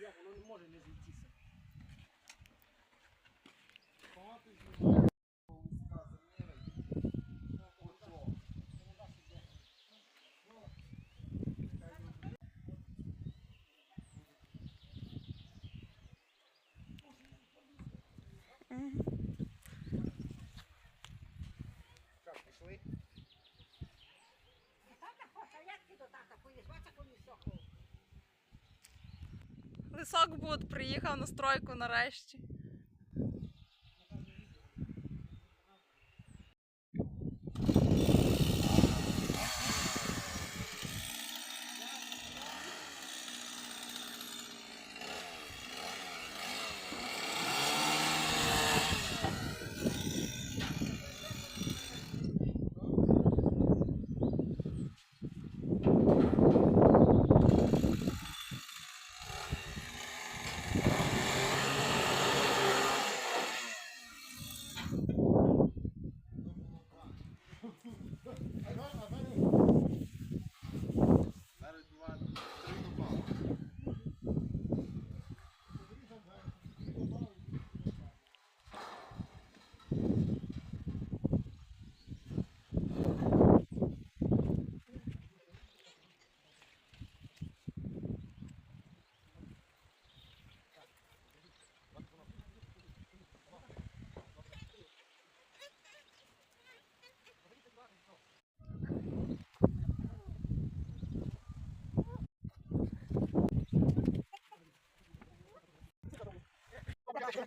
Як воно не може не зійтися. Так, пішли. Тата хоче, як ти до тата поїдеш? Бачиш, як він сохов. Лисок Буд приїхав на стройку нарешті.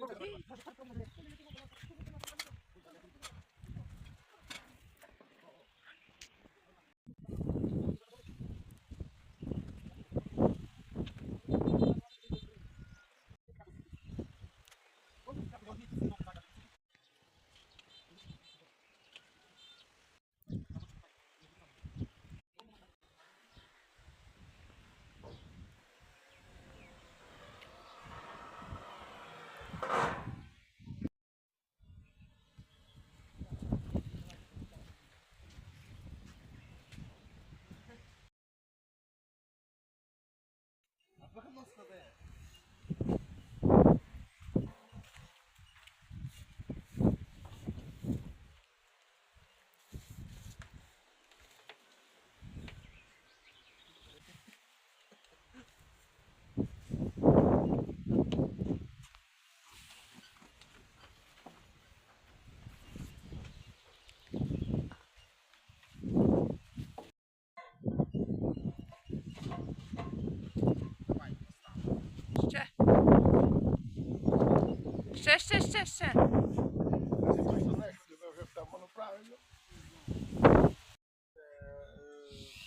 ¿Por? 我还能死呗。Ще, ще, ще, ще. Там.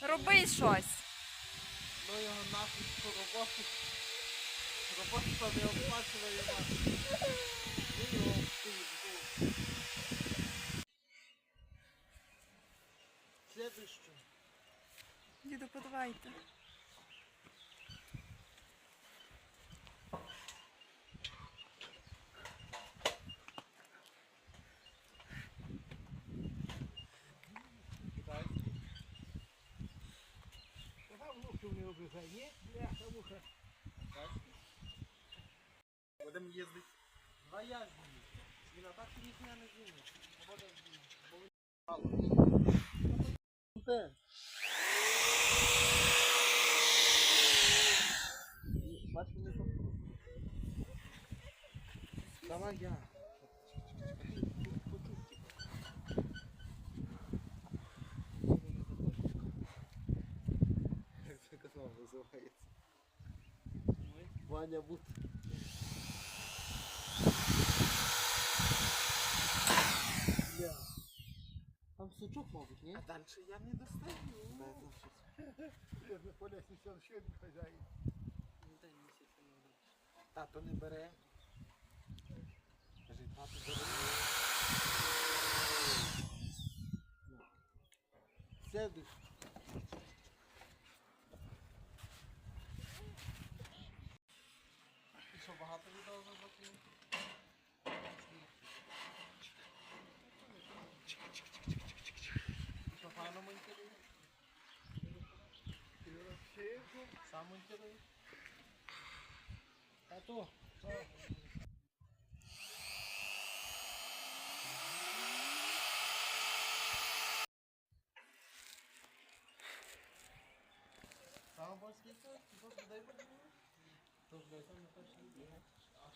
Роби щось. Ну його нафіг цю роботу. Роботу не оплачуває нас. Ну його був. Следующее. Діду, подавайте. Така внуки не обрізає, ні? Бляха, муха. Будемо їздити. Два я зніму. Він а так ніхто не мало. Де? Бачиш, вони там. Давай я. Ваня Бут. Бля. Там сучок, мабуть, ні? А далі я не достаю. Я не поля сісяв, ще один хазяїн. Тато не бере. Кажи, тато бере. Следуй. Ти що, багато відео заблоків? Що, файно монтирує? Сам монтирує? А то. Саме польський це? Тут людей подивили? Тож дай там не перший. А?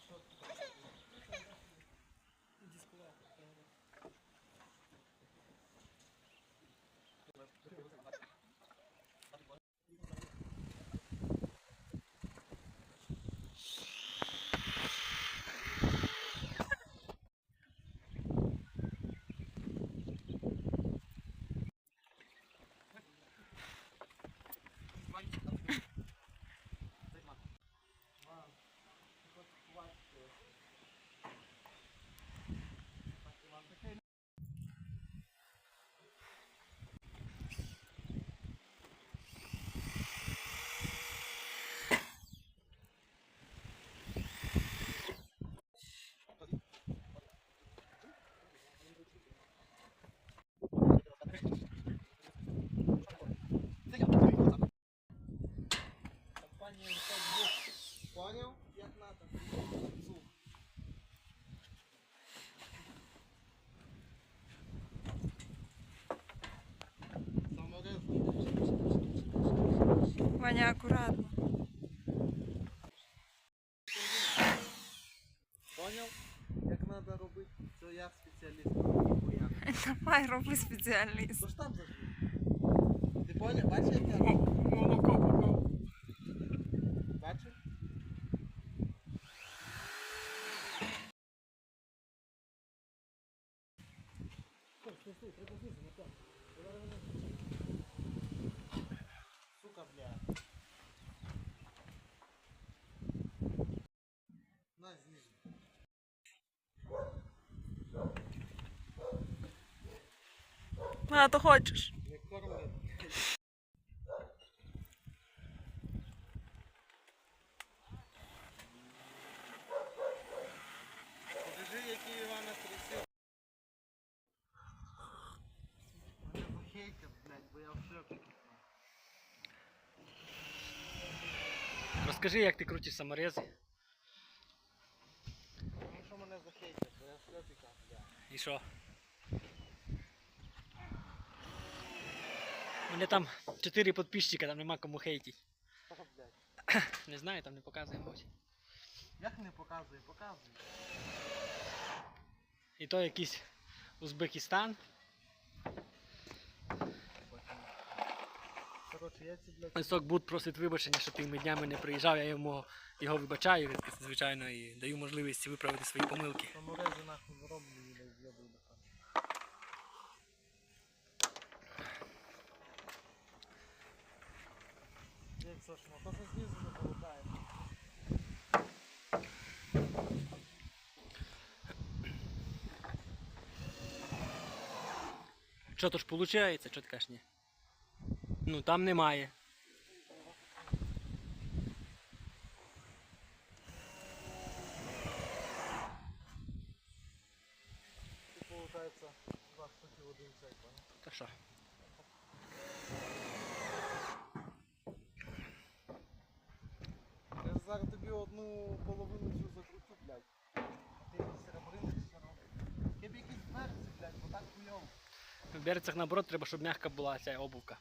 Дискулятор. Компанія Facebook. Поняв? Як надо. Саморез. Ваня, акуратно. Поняв? Як треба робити, це я спеціаліст. Давай, роби спеціаліст. Ти поняв? Бачиш, як я попав. Бачиш? Сука, бля. На, знижу. А, то хочеш. Не корми. Покажи, який Івана трусив. Мене захейтять, блядь, бо я в шокі. Розкажи, як ти крутиш саморези Ну що мене захейтять, бо я в шокі, блядь. і що? Мене там 4 підписчика, там нема кому хейтить. Не знаю, там не показує мабуть. Як не показує? Показує. І то якийсь Узбекистан. Блядь, Сокбут просить вибачення, що тими днями не приїжджав, я йому його вибачаю, звичайно, і даю можливість виправити свої помилки. саморези нахуй зроблю і блядь, з'єбую до сошно, то це знизу не полутає. Що то ж виходить? Що ти кажеш ні? Ну там немає. І получається два штуки в один цей, понял? Та що? В берцях наоборот треба, щоб м'яка була ця обувка.